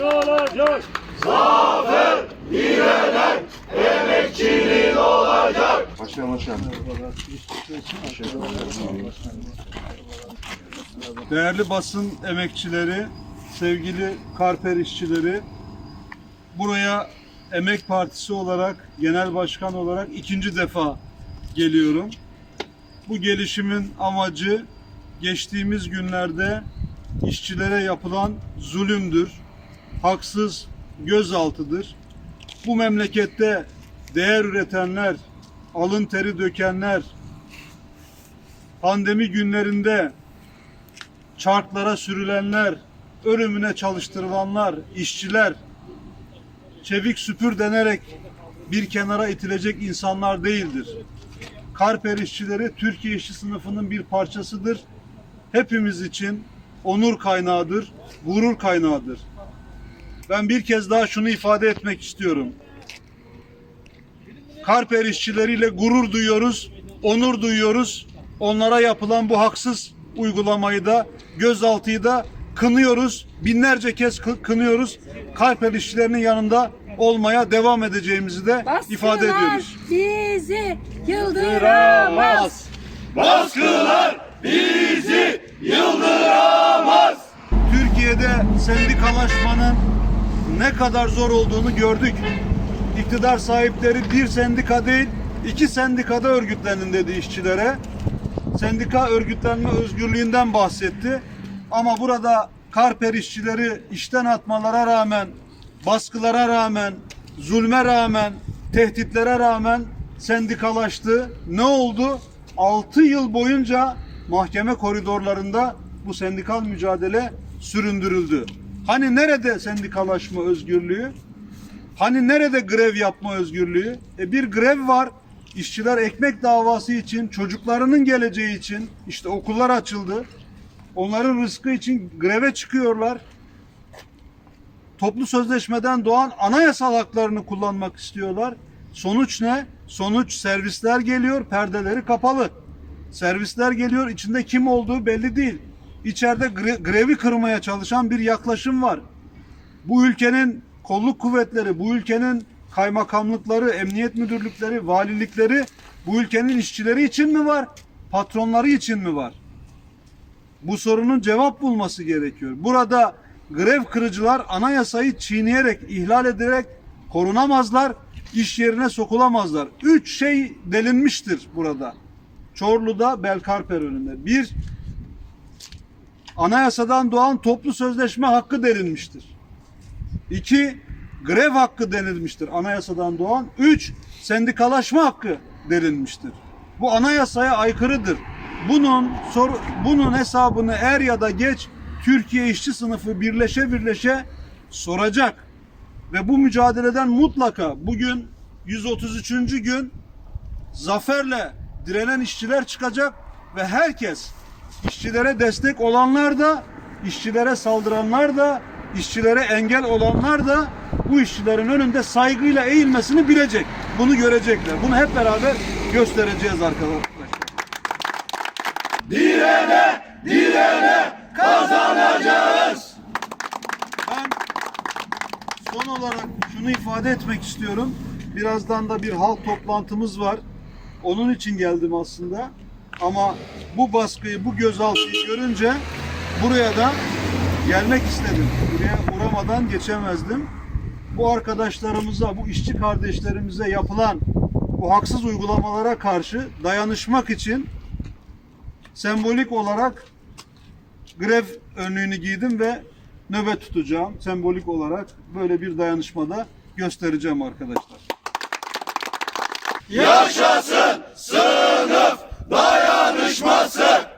hain olacak. Zafer direnen emekçinin olacak. Başkanım hoş. Değerli basın emekçileri, sevgili karper işçileri, buraya Emek Partisi olarak, genel başkan olarak ikinci defa geliyorum. Bu gelişimin amacı geçtiğimiz günlerde işçilere yapılan zulümdür haksız gözaltıdır. Bu memlekette değer üretenler, alın teri dökenler, pandemi günlerinde çarklara sürülenler, ölümüne çalıştırılanlar, işçiler, çevik süpür denerek bir kenara itilecek insanlar değildir. Karper işçileri Türkiye işçi sınıfının bir parçasıdır. Hepimiz için onur kaynağıdır, gurur kaynağıdır. Ben bir kez daha şunu ifade etmek istiyorum. Karper işçileriyle gurur duyuyoruz, onur duyuyoruz. Onlara yapılan bu haksız uygulamayı da, gözaltıyı da kınıyoruz. Binlerce kez kı- kınıyoruz. Karper işçilerinin yanında olmaya devam edeceğimizi de ifade Baskılar ediyoruz. bizi yıldıramaz. Baskılar bizi yıldıramaz. Türkiye'de sendikalaşmanın ne kadar zor olduğunu gördük. İktidar sahipleri bir sendika değil, iki sendikada örgütlenin dedi işçilere. Sendika örgütlenme özgürlüğünden bahsetti. Ama burada Karper işçileri işten atmalara rağmen, baskılara rağmen, zulme rağmen, tehditlere rağmen sendikalaştı. Ne oldu? 6 yıl boyunca mahkeme koridorlarında bu sendikal mücadele süründürüldü. Hani nerede sendikalaşma özgürlüğü? Hani nerede grev yapma özgürlüğü? E bir grev var. İşçiler ekmek davası için, çocuklarının geleceği için işte okullar açıldı. Onların rızkı için greve çıkıyorlar. Toplu sözleşmeden doğan anayasal haklarını kullanmak istiyorlar. Sonuç ne? Sonuç servisler geliyor, perdeleri kapalı. Servisler geliyor, içinde kim olduğu belli değil. İçeride gre- grevi kırmaya çalışan bir yaklaşım var. Bu ülkenin kolluk kuvvetleri, bu ülkenin kaymakamlıkları, emniyet müdürlükleri, valilikleri bu ülkenin işçileri için mi var? Patronları için mi var? Bu sorunun cevap bulması gerekiyor. Burada grev kırıcılar anayasayı çiğneyerek, ihlal ederek korunamazlar, iş yerine sokulamazlar. Üç şey delinmiştir burada. Çorlu'da Belkarper önünde. Bir, anayasadan doğan toplu sözleşme hakkı delinmiştir. İki, grev hakkı denilmiştir anayasadan doğan. Üç, sendikalaşma hakkı denilmiştir. Bu anayasaya aykırıdır. Bunun sor, bunun hesabını er ya da geç Türkiye işçi sınıfı birleşe birleşe soracak. Ve bu mücadeleden mutlaka bugün 133. gün zaferle direnen işçiler çıkacak ve herkes işçilere destek olanlar da işçilere saldıranlar da işçilere engel olanlar da bu işçilerin önünde saygıyla eğilmesini bilecek. Bunu görecekler. Bunu hep beraber göstereceğiz arkadaşlar. Direne direne kazanacağız. Ben son olarak şunu ifade etmek istiyorum. Birazdan da bir halk toplantımız var. Onun için geldim aslında. Ama bu baskıyı, bu gözaltıyı görünce buraya da gelmek istedim. Buraya uğramadan geçemezdim. Bu arkadaşlarımıza, bu işçi kardeşlerimize yapılan bu haksız uygulamalara karşı dayanışmak için sembolik olarak grev önlüğünü giydim ve nöbet tutacağım. Sembolik olarak böyle bir dayanışmada göstereceğim arkadaşlar. Yaşasın sınıf Tartışması